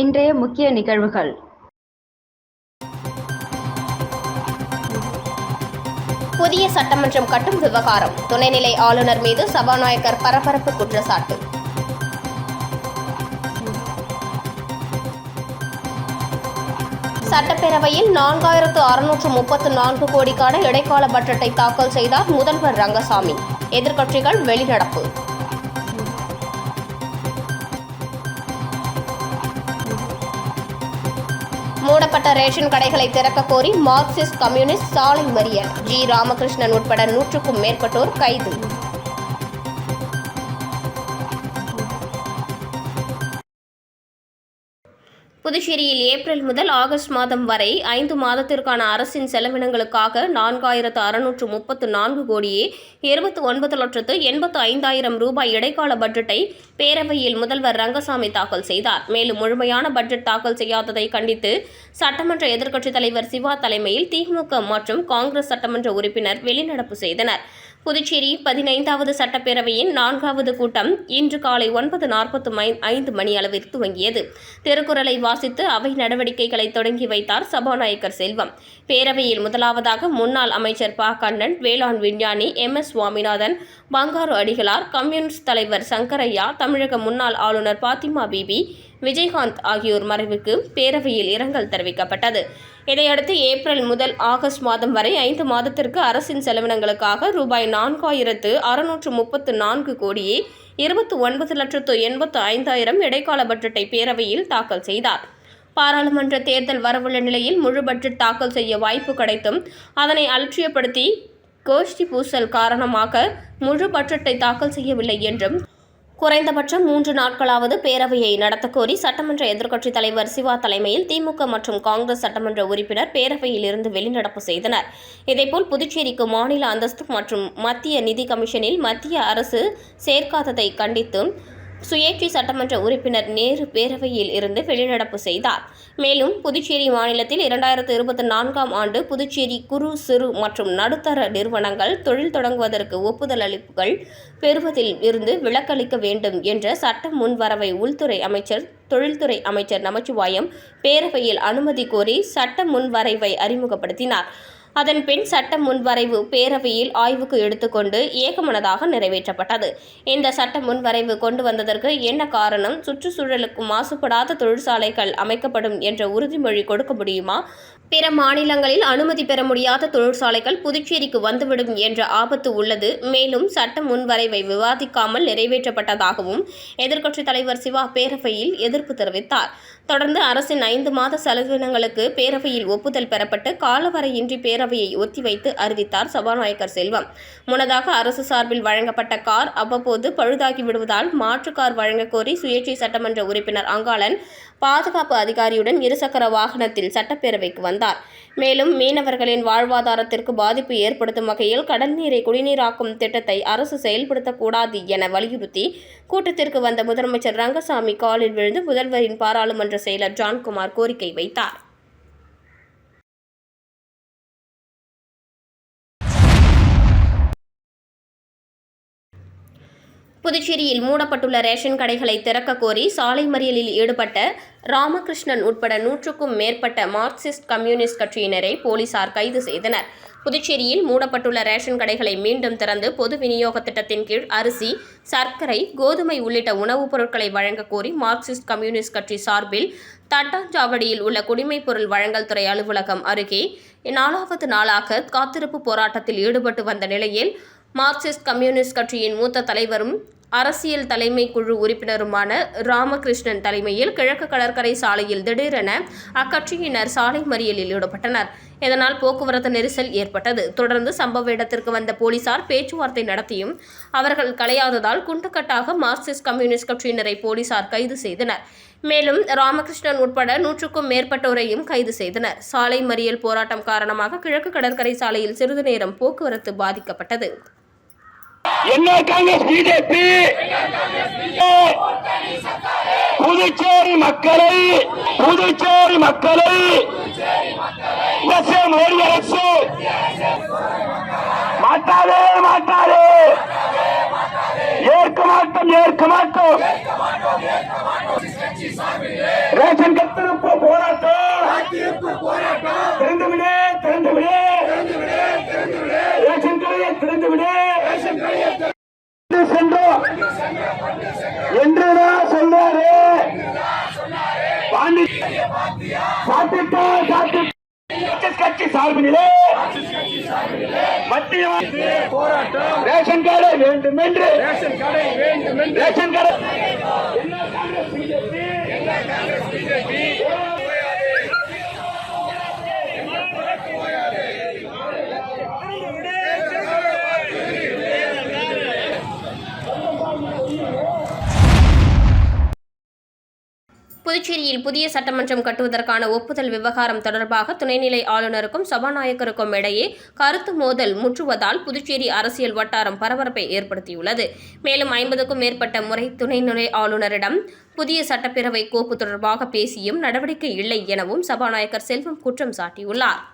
இன்றைய முக்கிய நிகழ்வுகள். புதிய சட்டமன்றம் கட்டும் விவகாரம். துணைநிலை ஆளுநர் மீது சபாநாயகர் பரபரப்பு குற்றச்சாட்டு. சட்டப்பேரவையில் நான்காயிரத்து அறுநூற்று முப்பத்து நான்கு கோடிக்கான இடைக்கால பட்ஜெட்டை தாக்கல் செய்தார் முதல்வர் ரங்கசாமி. எதிர்க்கட்சிகள் வெளிநடப்பு. மூடப்பட்ட ரேஷன் கடைகளை திறக்க கோரி மார்க்சிஸ்ட் கம்யூனிஸ்ட் சாலை மறியல். ஜி. ராமகிருஷ்ணன் உட்பட நூற்றுக்கும் மேற்பட்டோர் கைது. புதுச்சேரியில் ஏப்ரல் முதல் ஆகஸ்ட் மாதம் வரை ஐந்து மாதத்திற்கான அரசின் செலவினங்களுக்காக நான்காயிரத்து அறுநூற்று முப்பத்து நான்கு கோடியே இருபத்தி ஒன்பது லட்சத்து எண்பத்து ஐந்தாயிரம் ரூபாய் இடைக்கால பட்ஜெட்டை பேரவையில் முதல்வர் ரங்கசாமி தாக்கல் செய்தார். மேலும் முழுமையான பட்ஜெட் தாக்கல் செய்யாததை கண்டித்து சட்டமன்ற எதிர்க்கட்சித் தலைவர் சிவா தலைமையில் திமுக மற்றும் காங்கிரஸ் சட்டமன்ற உறுப்பினர் வெளிநடப்பு செய்தனர். புதுச்சேரி பதினைந்தாவது சட்டப்பேரவையின் நான்காவது கூட்டம் இன்று காலை ஒன்பது நாற்பத்து ஐந்து மணி அளவில் துவங்கியது. திருக்குறளை வாசித்து அவை நடவடிக்கைகளை தொடங்கி வைத்தார் சபாநாயகர் செல்வம். பேரவையில் முதலாவதாக முன்னாள் அமைச்சர் ப. கண்ணன் வேளாண் விஞ்ஞானி M. S. Swaminathan Bangaru Adigalar communist தலைவர் சங்கரையா தமிழக முன்னாள் ஆளுநர் பாத்திமா பிபி விஜயகாந்த் ஆகியோர் மறைவுக்கு பேரவையில் இரங்கல் தெரிவிக்கப்பட்டது. இதையடுத்து ஏப்ரல் முதல் ஆகஸ்ட் மாதம் வரை ஐந்து மாதத்திற்கு அரசின் செலவினங்களுக்காக ரூபாய் நான்காயிரத்து அறுநூற்று முப்பத்து நான்கு கோடியே இருபத்தி ஒன்பது லட்சத்து எண்பத்து ஐந்தாயிரம் இடைக்கால பட்ஜெட்டை பேரவையில் தாக்கல் செய்தார். பாராளுமன்ற தேர்தல் வரவுள்ள நிலையில் முழு பட்ஜெட் தாக்கல் செய்ய வாய்ப்பு கிடைத்தும் அதனை அலட்சியப்படுத்தி கோஷ்டி பூசல் காரணமாக முழு பட்ஜெட்டை தாக்கல் செய்யவில்லை என்றும் குறைந்தபட்சம் மூன்று நாட்களாவது பேரவையை நடத்தக்கோரி சட்டமன்ற எதிர்க்கட்சித் தலைவர் சிவா தலைமையில் திமுக மற்றும் காங்கிரஸ் சட்டமன்ற உறுப்பினர் பேரவையில் இருந்து வெளிநடப்பு செய்தனர். இதேபோல் புதுச்சேரிக்கு மாநில அந்தஸ்து மற்றும் மத்திய நிதி கமிஷனில் மத்திய அரசு சேர்க்காததை கண்டித்தும் சுயேட்சை சட்டமன்ற உறுப்பினர் நேரு பேரவையில் இருந்து வெளிநடப்பு செய்தார். மேலும் புதுச்சேரி மாநிலத்தில் இரண்டாயிரத்து இருபத்தி நான்காம் ஆண்டு புதுச்சேரி குறு சிறு மற்றும் நடுத்தர நிறுவனங்கள் தொழில் தொடங்குவதற்கு ஒப்புதல் அளிப்புகள் பெறுவதில் இருந்து விலக்களிக்க வேண்டும் என்ற சட்ட முன்வரவை உள்துறை அமைச்சர் தொழில்துறை அமைச்சர் நமச்சிவாயம் பேரவையில் அனுமதி கோரி சட்ட முன்வரைவை அறிமுகப்படுத்தினார். அதன் பின் சட்ட முன்வரைவு பேரவையில் ஆய்வுக்கு எடுத்துக்கொண்டு ஏகமனதாக நிறைவேற்றப்பட்டது. இந்த சட்ட முன்வரைவு கொண்டு வந்ததற்கு என்ன காரணம்? சுற்றுச்சூழலுக்கு மாசுபடாத தொழிற்சாலைகள் அமைக்கப்படும் என்ற உறுதிமொழி கொடுக்க முடியுமா? பிற மாநிலங்களில் அனுமதி பெற முடியாத தொழிற்சாலைகள் புதுச்சேரிக்கு வந்துவிடும் என்ற ஆபத்து உள்ளது. மேலும் சட்ட முன்வரைவை விவாதிக்காமல் நிறைவேற்றப்பட்டதாகவும் எதிர்க்கட்சித் தலைவர் சிவா பேரவையில் எதிர்ப்பு தெரிவித்தார். தொடர்ந்து அரசின் ஐந்து மாத செலவினங்களுக்கு பேரவையில் ஒப்புதல் பெறப்பட்டு காலவரையின்றி பேரவையை ஒத்திவைத்து அறிவித்தார் சபாநாயகர் செல்வம். முன்னதாக அரசு சார்பில் வழங்கப்பட்ட கார் அவ்வப்போது பழுதாகி விடுவதால் மாற்று கார் வழங்கக்கோரி சுயேட்சை சட்டமன்ற உறுப்பினர் அங்காளன் பாதுகாப்பு அதிகாரியுடன் இருசக்கர வாகனத்தில் சட்டப்பேரவைக்கு வந்தார். மேலும் மீனவர்களின் வாழ்வாதாரத்திற்கு பாதிப்பு ஏற்படுத்தும் வகையில் கடல் நீரை குடிநீராக்கும் திட்டத்தை அரசு செயல்படுத்தக்கூடாது என வலியுறுத்தி கூட்டத்திற்கு வந்த முதலமைச்சர் ரங்கசாமி காலில் விழுந்து முதல்வரின் பாராளுமன்ற செயலர் ஜான்குமார் கோரிக்கை வைத்தார். புதுச்சேரியில் மூடப்பட்டுள்ள ரேஷன் கடைகளை திறக்க கோரி சாலை மறியலில் ஈடுபட்ட ராமகிருஷ்ணன் உட்பட நூற்றுக்கும் மேற்பட்ட மார்க்சிஸ்ட் கம்யூனிஸ்ட் கட்சியினரை போலீசார் கைது செய்தனர். புதுச்சேரியில் மூடப்பட்டுள்ள ரேஷன் கடைகளை மீண்டும் திறந்து பொது விநியோக திட்டத்தின் கீழ் அரிசி சர்க்கரை கோதுமை உள்ளிட்ட உணவுப் பொருட்களை வழங்க கோரி மார்க்சிஸ்ட் கம்யூனிஸ்ட் கட்சி சார்பில் தட்டாஞ்சாவடியில் உள்ள குடிமைப் பொருள் வழங்கல் துறை அலுவலகம் அருகே நாலாவது நாளாக காத்திருப்பு போராட்டத்தில் ஈடுபட்டு வந்த நிலையில் மார்க்சிஸ்ட் கம்யூனிஸ்ட் கட்சியின் மூத்த தலைவரும் அரசியல் தலைமை குழு உறுப்பினருமான ராமகிருஷ்ணன் தலைமையில் கிழக்கு கடற்கரை சாலையில் திடீரென அக்கட்சியினர் சாலை மறியலில் ஈடுபட்டனர். இதனால் போக்குவரத்து நெரிசல் ஏற்பட்டது. தொடர்ந்து சம்பவ இடத்திற்கு வந்த போலீசார் பேச்சுவார்த்தை நடத்தியும் அவர்கள் கலையாததால் குண்டுக்கட்டாக மார்க்சிஸ்ட் கம்யூனிஸ்ட் கட்சியினரை போலீசார் கைது செய்தனர். மேலும் ராமகிருஷ்ணன் உட்பட நூற்றுக்கும் மேற்பட்டோரையும் கைது செய்தனர். சாலை மறியல் போராட்டம் காரணமாக கிழக்கு கடற்கரை சாலையில் சிறிது நேரம் போக்குவரத்து பாதிக்கப்பட்டது. என்ன காங்கிரஸ் பிஜேபி புதுச்சேரி மக்களை புதுச்சேரி மக்களை எஸ் மோடி அரசு. மாட்டாதே மாட்டாதே ஏற்க மாட்டோம் ஏற்க மாட்டோம். ரேஷன் கத்திருப்பு போராட்டம் திறந்து விடு திறந்து விடு ரேஷன் கடையை திறந்து விடு கொண்டு சென்றோம் என்றுதான் சொல்றாரு பாண்டி சாப்பிட்டா சாப்பிட்டு கட்சி சார்பிலே மத்திய போராட்டம் ரேஷன் கார்டு வேண்டும் என்று ரேஷன் கடை புதுச்சேரியில் புதிய சட்டமன்றம் கட்டுவதற்கான ஒப்புதல் விவகாரம் தொடர்பாக துணைநிலை ஆளுநருக்கும் சபாநாயகருக்கும் இடையே கருத்து மோதல் முற்றுவதால் புதுச்சேரி அரசியல் வட்டாரம் பரபரப்பை ஏற்படுத்தியுள்ளது. மேலும் ஐம்பதுக்கும் மேற்பட்ட முறை துணைநிலை ஆளுநரிடம் புதிய சட்டப்பேரவை கோப்பு தொடர்பாக பேசியும் நடவடிக்கை இல்லை எனவும் சபாநாயகர் செல்வம் குற்றம் சாட்டியுள்ளார்.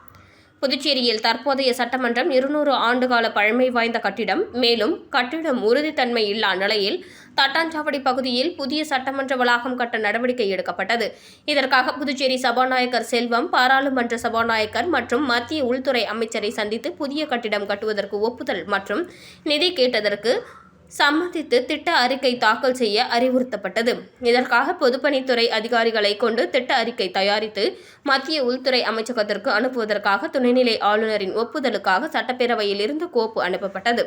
புதுச்சேரியில் தற்போதைய சட்டமன்றம் இருநூறு ஆண்டுகால பழமை வாய்ந்த கட்டிடம் மேலும் கட்டிடம் உறுதித்தன்மை இல்லா நிலையில் தட்டாஞ்சாவடி பகுதியில் புதிய சட்டமன்ற வளாகம் கட்ட நடவடிக்கை எடுக்கப்பட்டது. இதற்காக புதுச்சேரி சபாநாயகர் செல்வம் பாராளுமன்ற சபாநாயகர் மற்றும் மத்திய உள்துறை அமைச்சரை சந்தித்து புதிய கட்டிடம் கட்டுவதற்கு ஒப்புதல் மற்றும் நிதி கேட்டதற்கு சம்மதித்து திட்ட அறிக்கை தாக்கல் செய்ய அறிவுறுத்தப்பட்டது. இதற்காக பொதுப்பணித்துறை அதிகாரிகளை கொண்டு திட்ட அறிக்கை தயாரித்து மத்திய உள்துறை அமைச்சகத்திற்கு அனுப்புவதற்காக துணைநிலை ஆளுநரின் ஒப்புதலுக்காக சட்டப்பேரவையில் இருந்து கோப்பு அனுப்பப்பட்டது.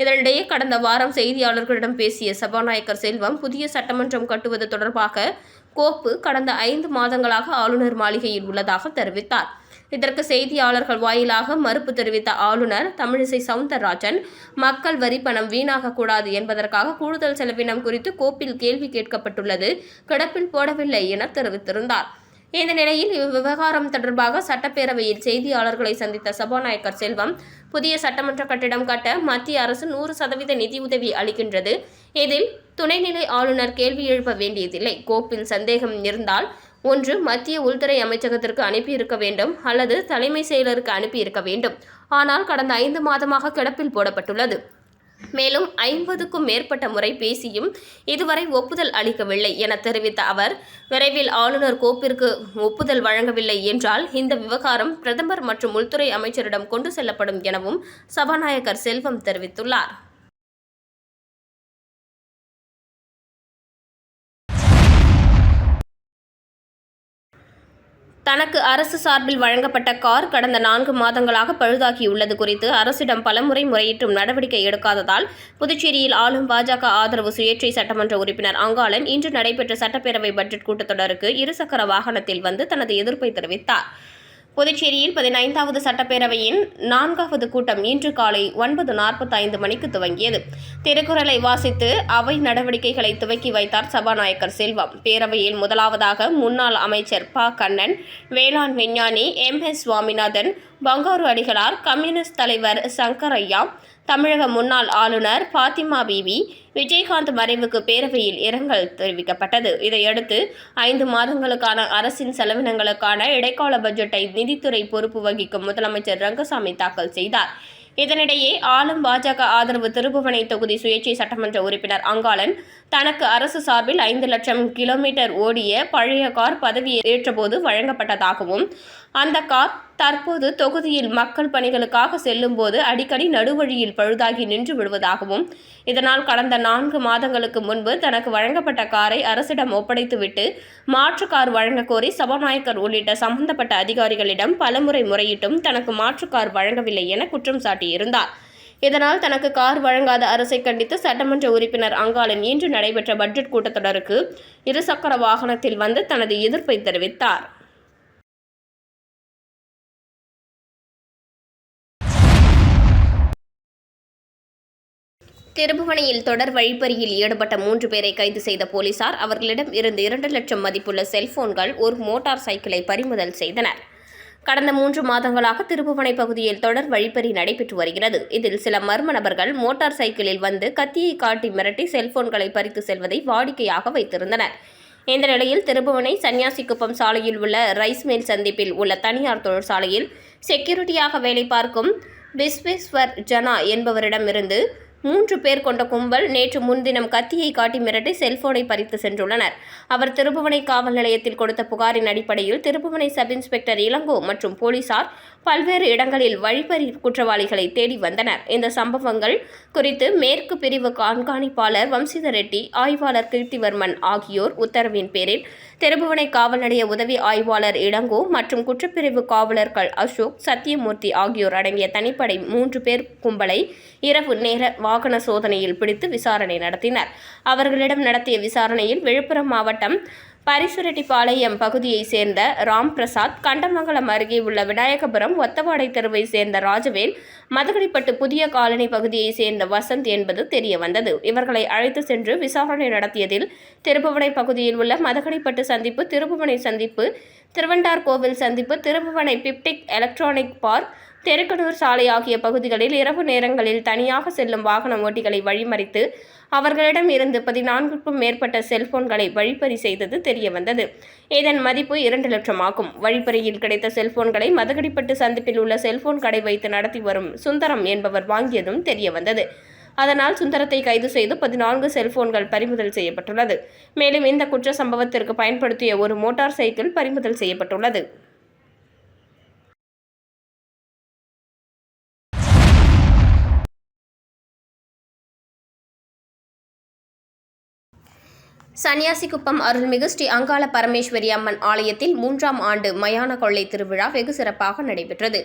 இதனிடையே கடந்த வாரம் செய்தியாளர்களிடம் பேசிய சபாநாயகர் செல்வம் புதிய சட்டமன்றம் கட்டுவது தொடர்பாக கோப்பு கடந்த ஐந்து மாதங்களாக ஆளுநர் மாளிகையில் உள்ளதாக தெரிவித்தார். இதற்கு செய்தியாளர்கள் வாயிலாக மறுப்பு தெரிவித்த ஆளுநர் தமிழிசை சவுந்தரராஜன் மக்கள் வரி பணம் வீணாகக்கூடாது என்பதற்காக கூடுதல் செலவினம் குறித்து கோப்பில் கேள்வி கேட்கப்பட்டுள்ளது கிடப்பில் போடவில்லை என தெரிவித்திருந்தார். இந்த நிலையில் இவ்விவகாரம் தொடர்பாக சட்டப்பேரவையில் செய்தியாளர்களை சந்தித்த சபாநாயகர் செல்வம் புதிய சட்டமன்ற கட்டிடம் கட்ட மத்திய அரசு நூறு சதவீத நிதியுதவி அளிக்கின்றது. இதில் துணைநிலை ஆளுநர் கேள்வி எழுப்ப வேண்டியதில்லை. கோப்பில் சந்தேகம் இருந்தால் ஒன்று மத்திய உள்துறை அமைச்சகத்திற்கு அனுப்பியிருக்க வேண்டும். அல்லது தலைமை செயலருக்கு அனுப்பியிருக்க வேண்டும். ஆனால் கடந்த ஐந்து மாதமாக கிடப்பில் போடப்பட்டுள்ளது. மேலும் ஐம்பதுக்கும் மேற்பட்ட முறை பேசியும் இதுவரை ஒப்புதல் அளிக்கவில்லை என தெரிவித்த அவர் விரைவில் ஆளுநர் கோப்பிற்கு ஒப்புதல் வழங்கவில்லை என்றால் இந்த விவகாரம் பிரதமர் மற்றும் உள்துறை அமைச்சரிடம் கொண்டு செல்லப்படும் எனவும் சபாநாயகர் செல்வம் தெரிவித்துள்ளார். தனக்கு அரசு சார்பில் வழங்கப்பட்ட கார் கடந்த நான்கு மாதங்களாக பழுதாகியுள்ளது குறித்து அரசிடம் பலமுறை முறையிட்டும் நடவடிக்கை எடுக்காததால் புதுச்சேரியில் ஆளும் பாஜக ஆதரவு சுயேட்சை சட்டமன்ற உறுப்பினர் அங்காளன் இன்று நடைபெற்ற சட்டப்பேரவை பட்ஜெட் கூட்டத்தொடருக்கு இருசக்கர வாகனத்தில் வந்து தனது எதிர்ப்பை தெரிவித்தார். புதுச்சேரியில் பதினைந்தாவது சட்டப்பேரவையின் நான்காவது கூட்டம் இன்று காலை ஒன்பது நாற்பத்தைந்து மணிக்கு துவங்கியது. திருக்குறளை வாசித்து அவை நடவடிக்கைகளை துவக்கி வைத்தார் சபாநாயகர் செல்வம். பேரவையில் முதலாவதாக முன்னாள் அமைச்சர் ப. கண்ணன் வேளாண் விஞ்ஞானி M. S. Swaminathan Bangaru Adigalar communist தலைவர் சங்கரையா தமிழக முன்னாள் ஆளுநர் பாத்திமா பிவி விஜயகாந்த் மறைவுக்கு பேரவையில் இரங்கல் தெரிவிக்கப்பட்டது. இதையடுத்து ஐந்து மாதங்களுக்கான அரசின் செலவினங்களுக்கான இடைக்கால பட்ஜெட்டை நிதித்துறை பொறுப்பு வகிக்கும் முதலமைச்சர் ரங்கசாமி தாக்கல் செய்தார். இதனிடையே ஆளும் பாஜக ஆதரவு திருபுவனை தொகுதி சுயேட்சை சட்டமன்ற உறுப்பினர் அங்காளன் தனக்கு அரசு சார்பில் ஐந்து லட்சம் கிலோமீட்டர் ஓடிய பழைய கார் பதவி ஏற்றபோது வழங்கப்பட்டதாகவும் அந்த கார் தற்போது தொகுதியில் மக்கள் பணிகளுக்காக செல்லும்போது அடிக்கடி நடுவழியில் பழுதாகி நின்று விடுவதாகவும் இதனால் கடந்த நான்கு மாதங்களுக்கு முன்பு தனக்கு வழங்கப்பட்ட காரை அரசிடம் ஒப்படைத்துவிட்டு மாற்று கார் வழங்க கோரி சபாநாயகர் உள்ளிட்ட சம்பந்தப்பட்ட அதிகாரிகளிடம் பலமுறை முறையிட்டும் தனக்கு மாற்று கார் வழங்கவில்லை என குற்றம் சாட்டியிருந்தார். இதனால் தனக்கு கார் வழங்காத அரசை கண்டித்து சட்டமன்ற உறுப்பினர் அங்காளன் இன்று நடைபெற்ற பட்ஜெட் கூட்டத்தொடருக்கு இருசக்கர வாகனத்தில் வந்து தனது எதிர்ப்பை தெரிவித்தார். திருபுவனையில் தொடர் வழிப்பறியில் ஈடுபட்ட மூன்று பேரை கைது செய்த போலீசார் அவர்களிடம் இருந்து இரண்டு லட்சம் மதிப்புள்ள செல்போன்கள் ஒரு மோட்டார் சைக்கிளை பறிமுதல் செய்தனர். கடந்த மூன்று மாதங்களாக திருபுவனை பகுதியில் தொடர் வழிப்பறி நடைபெற்று வருகிறது. இதில் சில மர்ம நபர்கள் மோட்டார் சைக்கிளில் வந்து கத்தியை காட்டி மிரட்டி செல்போன்களை பறித்து செல்வதை வாடிக்கையாக வைத்திருந்தனர். இந்த நிலையில் திருபுவனை சன்னியாசிக்குப்பம் சாலையில் உள்ள ரைஸ் மில் சந்திப்பில் உள்ள தனியார் தொழிற்சாலையில் செக்யூரிட்டியாக வேலை பார்க்கும் பிஸ்வேஸ்வர் ஜனா என்பவரிடமிருந்து மூன்று பேர் கொண்ட கும்பல் நேற்று முன்தினம் கத்தியை காட்டி மிரட்டி செல்போனை பறித்து சென்றுள்ளனர். அவர் திருப்புவனை காவல் நிலையத்தில் கொடுத்த புகாரின் அடிப்படையில் திருப்புவனை சப் இன்ஸ்பெக்டர் இளங்கோ மற்றும் போலீசார் பல்வேறு இடங்களில் வழிப்பறி குற்றவாளிகளை தேடி வந்தனர். இந்த சம்பவங்கள் குறித்து மேற்கு பிரிவு கண்காணிப்பாளர் வம்சித ரெட்டி ஆய்வாளர் கீர்த்திவர்மன் ஆகியோர் உத்தரவின் பேரில் திருப்புவனை காவல் நிலைய உதவி ஆய்வாளர் இளங்கோ மற்றும் குற்றப்பிரிவு காவலர்கள் அசோக் சத்தியமூர்த்தி ஆகியோர் அடங்கிய தனிப்படை மூன்று பேர் கும்பலை இரவு நேர வாகன சோதனையில் பிடித்து விசாரணை நடத்தினர். அவர்களிடம் நடத்திய விசாரணையில் விழுப்புரம் மாவட்டம் பரிசுரெட்டிப்பாளையம் பகுதியைச் சேர்ந்த ராம் பிரசாத் கண்டமங்கலம் அருகே உள்ள விநாயகபுரம் ஒத்தவாடை தெருவை சேர்ந்த ராஜவேல் மதுகடிப்பட்டு புதிய காலனி பகுதியைச் சேர்ந்த வசந்த் என்பது தெரிய வந்தது இவர்களை அழைத்து சென்று விசாரணை நடத்தியதில் திருப்புவனை பகுதியில் உள்ள மதுகடிப்பட்டு சந்திப்பு திருப்புவனை சந்திப்பு திருவண்டார் கோவில் சந்திப்பு திருப்புவனை பிப்டிக் எலக்ட்ரானிக் பார்க் தெருக்கடூர் சாலை ஆகிய பகுதிகளில் இரவு நேரங்களில் தனியாக செல்லும் வாகன ஓட்டிகளை வழிமறித்து அவர்களிடம் இருந்து பதினான்குக்கும் மேற்பட்ட செல்போன்களை வழிப்பறி செய்தது தெரியவந்தது. இதன் மதிப்பு இரண்டு லட்சம் ஆகும். வழிப்பறியில் கிடைத்த செல்போன்களை மதகடிப்பட்டு சந்திப்பில் உள்ள செல்போன் கடை வைத்து நடத்தி வரும் சுந்தரம் என்பவர் வாங்கியதும் தெரியவந்தது. அதனால் சுந்தரத்தை கைது செய்து பதினான்கு செல்போன்கள் பறிமுதல் செய்யப்பட்டுள்ளது. மேலும் இந்த குற்ற சம்பவத்திற்கு பயன்படுத்திய ஒரு மோட்டார் சைக்கிள் பறிமுதல் செய்யப்பட்டுள்ளது. சன்னியாசிக்குப்பம் அருள்மிகு ஸ்ரீ அங்காள பரமேஸ்வரி அம்மன் ஆலயத்தில் மூன்றாம் ஆண்டு மயான கொள்ளை திருவிழா வெகு சிறப்பாக நடைபெற்றது.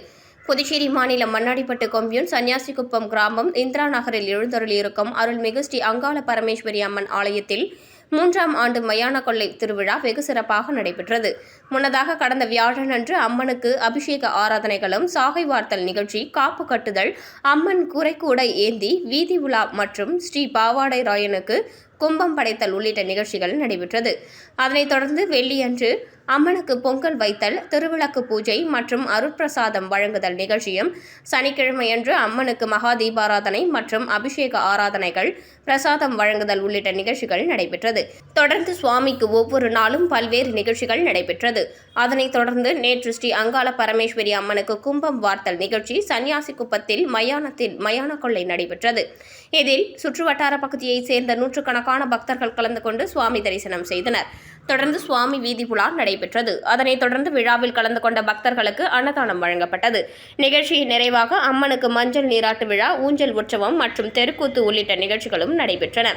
புதுச்சேரி மாநிலம் மண்ணாடிப்பட்டு கொம்பியூன் சன்னியாசிக்குப்பம் கிராமம் இந்திரா நகரில் எழுந்தருளியிருக்கும் அருள்மிகு ஸ்ரீ அங்காள பரமேஸ்வரி அம்மன் ஆலயத்தில் மூன்றாம் ஆண்டு மயான கொள்ளை திருவிழா வெகு சிறப்பாக நடைபெற்றது. முன்னதாக கடந்த வியாழனன்று அம்மனுக்கு அபிஷேக ஆராதனைகளும் சாகை வார்த்தல் நிகழ்ச்சி காப்பு கட்டுதல் அம்மன் குறைக்கூடை ஏந்தி வீதி உலா மற்றும் ஸ்ரீ பாவாடை ராயனுக்கு கும்பம் படைத்தல் உள்ளிட்ட நிகழ்ச்சிகள் நடைபெற்றது. அதனைத் தொடர்ந்து வெள்ளியன்று அம்மனுக்கு பொங்கல் வைத்தல் திருவிளக்கு பூஜை மற்றும் அருட்பிரசாதம் வழங்குதல் நிகழ்ச்சியும் சனிக்கிழமையன்று அம்மனுக்கு மகா தீபாராதனை மற்றும் அபிஷேக ஆராதனைகள் பிரசாதம் வழங்குதல் உள்ளிட்ட நிகழ்ச்சிகள் நடைபெற்றது. தொடர்ந்து சுவாமிக்கு ஒவ்வொரு நாளும் பல்வேறு நிகழ்ச்சிகள் நடைபெற்றது. அதனைத் தொடர்ந்து நேற்று ஸ்ரீ அங்காள பரமேஸ்வரி அம்மனுக்கு கும்பம் வார்த்தல் நிகழ்ச்சி சன்னியாசி குப்பத்தில் மயானத்தில் மயான கொள்ளை நடைபெற்றது. இதில் சுற்றுவட்டார பகுதியைச் சேர்ந்த நூற்றுக்கணக்கான பக்தர்கள் கலந்து கொண்டு சுவாமி தரிசனம் செய்தனர். தொடர்ந்து சுவாமி வீதி உலா நடைபெற்றது. அதனைத் தொடர்ந்து விழாவில் கலந்து கொண்ட பக்தர்களுக்கு அன்னதானம் வழங்கப்பட்டது. நிகழ்ச்சியின் நிறைவாக அம்மனுக்கு மஞ்சள் நீராட்டு விழா ஊஞ்சல் உற்சவம் மற்றும் தெருக்கூத்து உள்ளிட்ட நிகழ்ச்சிகளும் நடைபெற்றன.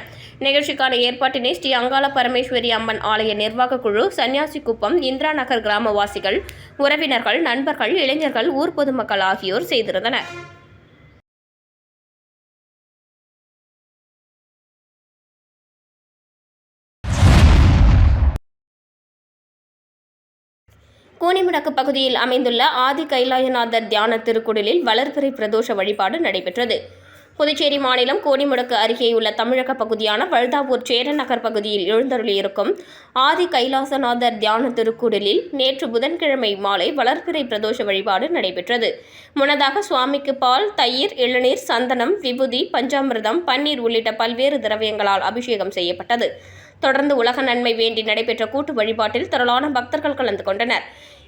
நிகழ்ச்சிக்கான ஏற்பாட்டினை ஸ்ரீ அங்காள பரமேஸ்வரி அம்மன் ஆலய நிர்வாக குழு சன்னியாசி குப்பம் இந்திரா நகர் கிராமவாசிகள் உறவினர்கள் நண்பர்கள் இளைஞர்கள் ஊர் பொதுமக்கள் ஆகியோர் செய்திருந்தனர். கூனிமுடக்கு பகுதியில் அமைந்துள்ள ஆதி கைலாயநாதர் தியான திருக்குடலில் வளர்பிறை பிரதோஷ வழிபாடு நடைபெற்றது. புதுச்சேரி மாநிலம் கோடிமுடக்கு அருகேயுள்ள தமிழக பகுதியான வழுதாவூர் சேரன் நகர் பகுதியில் எழுந்தருளியிருக்கும் ஆதி கைலாசநாதர் தியான திருக்குடலில் நேற்று புதன்கிழமை மாலை வளர்பிறை பிரதோஷ வழிபாடு நடைபெற்றது. முன்னதாக சுவாமிக்கு பால் தயிர் இளநீர் சந்தனம் விபூதி பஞ்சாமிர்தம் பன்னீர் உள்ளிட்ட பல்வேறு திரவியங்களால் அபிஷேகம் செய்யப்பட்டது. தொடர்ந்து உலக நன்மை வேண்டி நடைபெற்ற கூட்டு வழிபாட்டில் திரளான பக்தர்கள் கலந்து கொண்டனர்.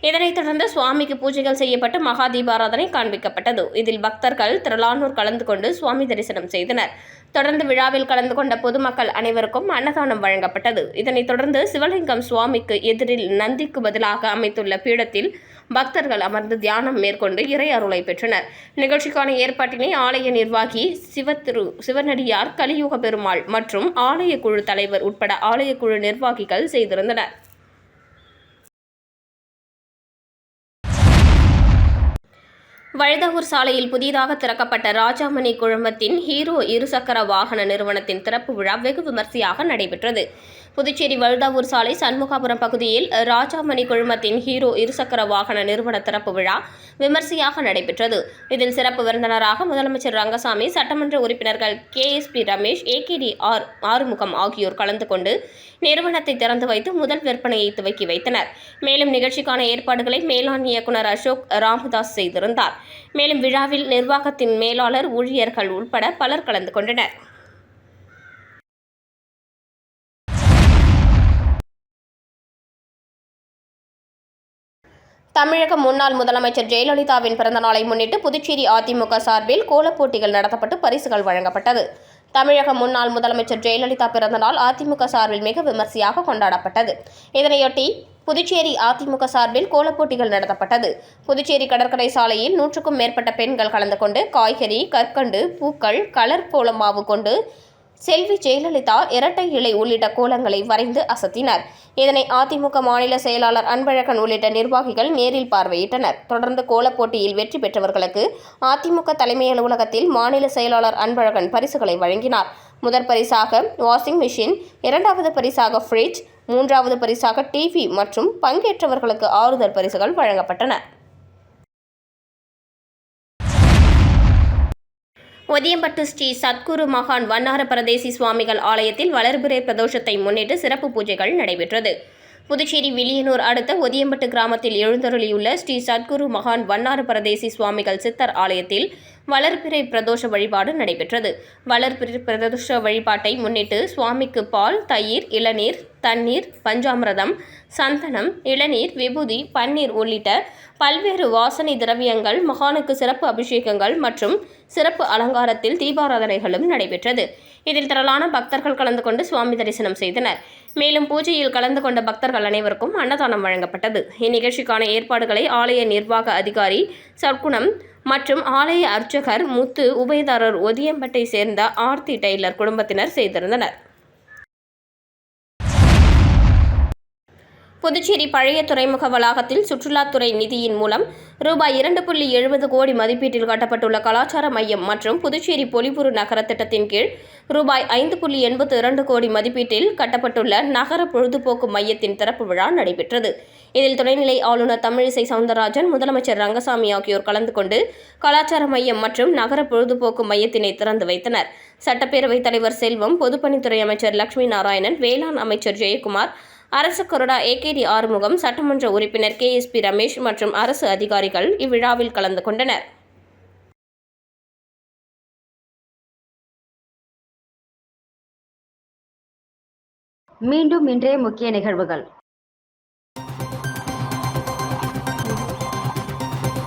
இதனைத் தொடர்ந்து சுவாமிக்கு பூஜைகள் செய்யப்பட்டு மகா தீபாராதனை காண்பிக்கப்பட்டது. இதில் பக்தர்கள் திரளானோர் கலந்து கொண்டு சுவாமி தரிசனம் செய்தனர். தொடர்ந்து விழாவில் கலந்து கொண்ட பொதுமக்கள் அனைவருக்கும் அன்னதானம் வழங்கப்பட்டது. இதனைத் தொடர்ந்து சிவலிங்கம் சுவாமிக்கு எதிரில் நந்திக்கு பதிலாக அமைத்துள்ள பீடத்தில் பக்தர்கள் அமர்ந்து தியானம் மேற்கொண்டு இறை அருளை பெற்றனர். நிகழ்ச்சிக்கான ஏற்பாட்டினை ஆலய நிர்வாகி சிவத்திரு சிவனடியார் கலியுக பெருமாள் மற்றும் ஆலய குழு தலைவர் உட்பட ஆலய குழு நிர்வாகிகள் செய்திருந்தனர். வழுதாவூர் சாலையில் புதிதாக திறக்கப்பட்ட ராஜாமணி குழுமத்தின் ஹீரோ இருசக்கர வாகன நிறுவனத்தின் திறப்பு விழா வெகு விமர்சையாக நடைபெற்றது. புதுச்சேரி வழுதாவூர் சாலை சண்முகாபுரம் பகுதியில் ராஜாமணி குழுமத்தின் ஹீரோ இருசக்கர வாகன நிறுவன திறப்பு விழா விமர்சையாக நடைபெற்றது. இதில் சிறப்பு விருந்தினராக முதலமைச்சர் ரங்கசாமி சட்டமன்ற உறுப்பினர்கள் K. S. P. Ramesh AKD R. Arumugam ஆகியோர் கலந்து கொண்டு நிறுவனத்தை திறந்து வைத்து முதல் விற்பனையை துவக்கி வைத்தனர். மேலும் நிகழ்ச்சிக்கான ஏற்பாடுகளை மேலாண் இயக்குநர் அசோக் ராமதாஸ் செய்திருந்தார். மேலும் விழாவில் நிர்வாகத்தின் மேலாளர் ஊழியர்கள் உட்பட பலர் கலந்து கொண்டனர். தமிழக முன்னாள் முதலமைச்சர் ஜெயலலிதாவின் பிறந்தநாளை முன்னிட்டு புதுச்சேரி அதிமுக சார்பில் கோலப் போட்டிகள் நடத்தப்பட்டு பரிசுகள் வழங்கப்பட்டது. தமிழக முன்னாள் முதலமைச்சர் ஜெயலலிதா பிறந்தநாள் அதிமுக சார்பில் மிக விமர்சையாக கொண்டாடப்பட்டது. இதனையொட்டி புதுச்சேரி அதிமுக சார்பில் கோலப்போட்டிகள் நடத்தப்பட்டது. புதுச்சேரி கடற்கரை சாலையில் நூற்றுக்கும் மேற்பட்ட பெண்கள் கலந்து கொண்டு காய்கறி கற்கண்டு பூக்கள் கலர் கோலமாவு மாவு கொண்டு செல்வி ஜெயலலிதா இரட்டை இலை உள்ளிட்ட கோலங்களை வரைந்து அசத்தினர். இதனை அதிமுக மாநில செயலாளர் அன்பழகன் உள்ளிட்ட நிர்வாகிகள் நேரில் பார்வையிட்டனர். தொடர்ந்து கோலப் போட்டியில் வெற்றி பெற்றவர்களுக்கு அதிமுக தலைமை அலுவலகத்தில் மாநில செயலாளர் அன்பழகன் பரிசுகளை வழங்கினார். முதற் பரிசாக வாஷிங் மிஷின் இரண்டாவது பரிசாக ஃப்ரிட்ஜ் மூன்றாவது பரிசாக டிவி மற்றும் பங்கேற்றவர்களுக்கு ஆறுதல் பரிசுகள் வழங்கப்பட்டன. ஒதியம்பட்டு ஸ்ரீ சத்குரு மகான் வண்ணார பிரதேசி சுவாமிகள் ஆலயத்தில் வளர்பிறை பிரதோஷத்தை முன்னிட்டு சிறப்பு பூஜைகள் நடைபெற்றது. புதுச்சேரி வில்லியனூர் அடுத்த ஒதியம்பட்டு கிராமத்தில் எழுந்தருளியுள்ள ஸ்ரீ சத்குரு மகான் வண்ணார பிரதேசி சுவாமிகள் சித்தர் ஆலயத்தில் வளர்பிறை பிரதோஷ வழிபாடு நடைபெற்றது. வளர்பிறை பிரதோஷ வழிபாட்டை முன்னிட்டு சுவாமிக்கு பால் தயிர் இளநீர் தண்ணீர் பஞ்சாமிரதம் சந்தனம் இளநீர் விபூதி பன்னீர் உள்ளிட்ட பல்வேறு வாசனை திரவியங்கள் மகானுக்கு சிறப்பு அபிஷேகங்கள் மற்றும் சிறப்பு அலங்காரத்தில் தீபாராதனைகளும் நடைபெற்றது. இதில் திரளான பக்தர்கள் கலந்து கொண்டு சுவாமி தரிசனம் செய்தனர். மேலும் பூஜையில் கலந்து கொண்ட பக்தர்கள் அனைவருக்கும் அன்னதானம் வழங்கப்பட்டது. இந்நிகழ்ச்சிக்கான ஏற்பாடுகளை ஆலய நிர்வாக அதிகாரி சர்க்குணம் மற்றும் ஆலய அர்ச்சகர் முத்து உபயதாரர் ஒதியம்பட்டை சேர்ந்த ஆர்த்தி டெய்லர் குடும்பத்தினர் செய்திருந்தனர். புதுச்சேரி பழைய துறைமுக வளாகத்தில் சுற்றுலாத்துறை நிதியின் மூலம் ரூபாய் இரண்டு புள்ளி எழுபது கோடி மதிப்பீட்டில் கட்டப்பட்டுள்ள கலாச்சார மையம் மற்றும் புதுச்சேரி பொலிபுரு நகர திட்டத்தின் கீழ் ரூபாய் ஐந்து புள்ளி எண்பத்து இரண்டு கோடி மதிப்பீட்டில் கட்டப்பட்டுள்ள நகர பொழுதுபோக்கு மையத்தின் திறப்பு விழா நடைபெற்றது. இதில் துணைநிலை ஆளுநர் தமிழிசை சவுந்தரராஜன் முதலமைச்சர் ரங்கசாமி ஆகியோர் கலந்து கொண்டு கலாச்சார மையம் மற்றும் நகர பொழுதுபோக்கு மையத்தினை திறந்து வைத்தனர். சட்டப்பேரவைத் தலைவர் செல்வம் பொதுப்பணித்துறை அமைச்சர் லட்சுமி நாராயணன் வேளாண் அமைச்சர் ஜெயக்குமார் அரசு கொறடா ஏகேடி ஆறுமுகம் சட்டமன்ற உறுப்பினர் கே எஸ் பி ரமேஷ் மற்றும் அரசு அதிகாரிகள் இவ்விழாவில் கலந்து கொண்டனர். மீண்டும் இன்றைய முக்கிய நிகழ்வுகள்.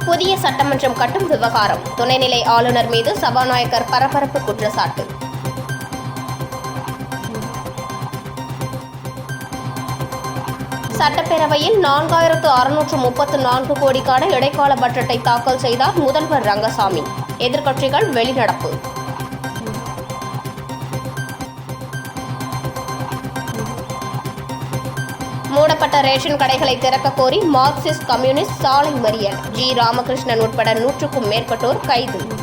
புதிய சட்டமன்றம் கட்டும் விவகாரம். துணைநிலை ஆளுநர் மீது சபாநாயகர் பரபரப்பு குற்றச்சாட்டு. சட்டப்பேரவையில் நான்காயிரத்து அறுநூற்று முப்பத்து நான்கு கோடிக்கான இடைக்கால பட்ஜெட்டை தாக்கல் செய்தார் முதல்வர் ரங்கசாமி. எதிர்க்கட்சிகள் வெளிநடப்பு. மூடப்பட்ட ரேஷன் கடைகளை திறக்க கோரி மார்க்சிஸ்ட் கம்யூனிஸ்ட் சாலை மறியல். ஜி. ராமகிருஷ்ணன் உட்பட நூற்றுக்கும் மேற்பட்டோர் கைது.